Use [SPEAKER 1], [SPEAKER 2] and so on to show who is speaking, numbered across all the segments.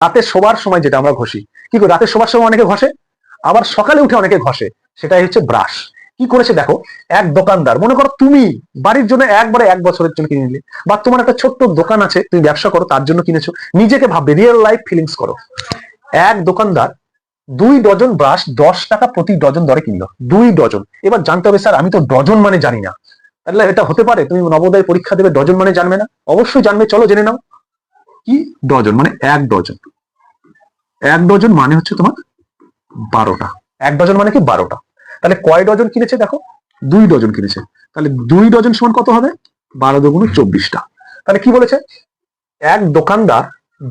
[SPEAKER 1] রাতে শোবার সময় যেটা আমরা ঘষি। কি করে? রাতে শোবার সময় অনেকে ঘষে, আবার সকালে উঠে অনেকে ঘষে। সেটাই হচ্ছে ব্রাশ। কি করেছে দেখো? এক দোকানদার, মনে করো তুমি বাড়ির জন্য একবারে এক বছরের জন্য কিনে নিলে, বা তোমার একটা ছোট্ট দোকান আছে, তুমি ব্যবসা করো, তার জন্য কিনেছো, নিজেকে ভাববে রিয়েল লাইফ ফিলিংস করো। এক দোকানদার দুই ডজন ব্রাশ দশ টাকা প্রতি ডজন দরে কিনলো। দুই ডজন। এবার জানতে হবে, স্যার, আমি তো ডজন মানে জানি না। তাহলে এটা হতে পারে, তুমি নবোদয় পরীক্ষা দেবে, ডজন মানে জানবে না। অবশ্যই জানবে, চলো জেনে নাও। কি ডজন মানে এক ডজন। এক ডজন মানে হচ্ছে তোমার বারোটা। এক ডজন মানে কি বারোটা? তাহলে কয় ডজন কিনেছে দেখো? দুই ডজন কিনেছে। তাহলে দুই ডজন সমান কত হবে? বারো দুগুণ চব্বিশটা। তাহলে কি বলেছে? এক দোকানদার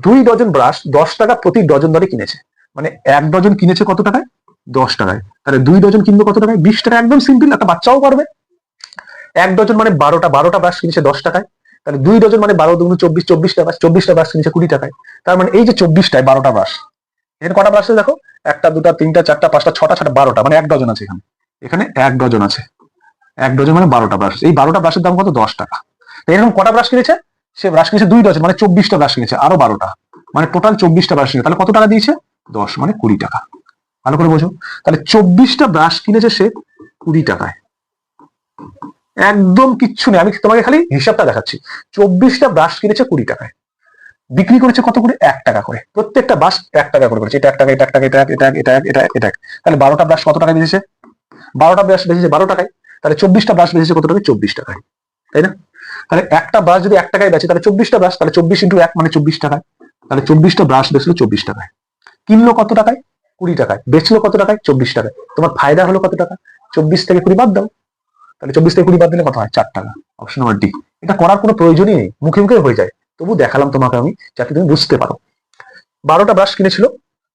[SPEAKER 1] দুই ডজন ব্রাশ দশ টাকা প্রতি ডজন দরে কিনেছে। মানে এক ডজন কিনেছে কত টাকায়? দশ টাকায়। তাহলে দুই ডজন কিনবে কত টাকায়? বিশ টাকা একদম সিম্পল একটা বাচ্চাও পারবে। এক ডজন মানে বারোটা বারোটা ব্রাশ কিনেছে দশ টাকায়। তাহলে দুই ডজন মানে বারো দুগুণ চব্বিশ, চব্বিশটা ব্রাশ চব্বিশটা ব্রাশ কিনেছে কুড়ি টাকায়। তার মানে এই যে চব্বিশটায় বারোটা ব্রাশ এখানে কটা আছে দেখো? একটা, দুটা, তিনটা, চারটা, পাঁচটা, ছটা ছটা বারোটা মানে এক ডজন আছে এখানে। এখানে এক ডজন আছে। এক ডজন মানে বারোটা ব্রাশ এই বারোটা ব্রাশের দাম কত? দশ টাকা। এরকম কটা ব্রাশ কিনেছে? সে ব্রাশ কিনেছে দুই ডজন মানে চব্বিশটা ব্রাশ কিনেছে, আরও বারোটা। মানে টোটাল চব্বিশটা ব্রাশ কিনেছে। তাহলে কত টাকা দিয়েছে? দশ মানে কুড়ি টাকা। ভালো করে বোঝো। তাহলে চব্বিশটা ব্রাশ কিনেছে সে কুড়ি টাকায়। একদম কিচ্ছু নেই। আমি তোমাকে খালি হিসাবটা দেখাচ্ছি। চব্বিশটা ব্রাশ কিনেছে কুড়ি টাকায়। বিক্রি করেছে কত করে? এক টাকা করে। প্রত্যেকটা ব্রাশ এক টাকা করে করেছে। এটা এক টাকা, এটা এক টাকা, এটা এটা এটা এটা এটা। তাহলে বারোটা ব্রাশ কত টাকা বেঁচেছে? বারোটা ব্রাশ বেঁচেছে বারো টাকায়। তাহলে চব্বিশটা ব্রাশ বেঁচেছে কত টাকায়? চব্বিশ টাকায়। তাই না? তাহলে একটা ব্রাশ যদি এক টাকায় বেচে, তাহলে চব্বিশটা ব্রাশ তাহলে চব্বিশ ইন্টু এক মানে চব্বিশ টাকায়। তাহলে চব্বিশটা ব্রাশ বেচলো চব্বিশ টাকায়। কিনলো কত টাকায়? কুড়ি টাকায়। বেচলো কত টাকায়? চব্বিশ টাকায়। তোমার ফায়দা হলো কত টাকা? চব্বিশ থেকে কুড়ি বাদ দাও। তাহলে চব্বিশ থেকে কুড়ি বাদ দিলে কত হয়? চার টাকা অপশন নাম্বার ডি এটা করার কোনো প্রয়োজনই নেই। মুখে মুখে হয়ে যায়। তবু দেখালাম তোমাকে আমি যাতে তুমি বুঝতে পারো। বারোটা ব্রাশ কিনেছিল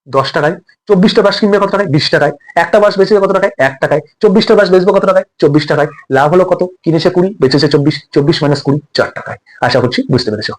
[SPEAKER 1] দশ টাকায় চব্বিশটা ব্রাশ কিনবে কত টাকায় বিশ টাকায় একটা ব্রাশ বেচবে কত টাকায় এক টাকায় চব্বিশটা ব্রাশ বেচবে কত টাকায় চব্বিশ টাকায় লাভ হলো কত? কিনেছে কুড়ি, বেচেছে চব্বিশ। চব্বিশ মাইনাস কুড়ি চার টাকায় আশা করছি বুঝতে পেরেছ।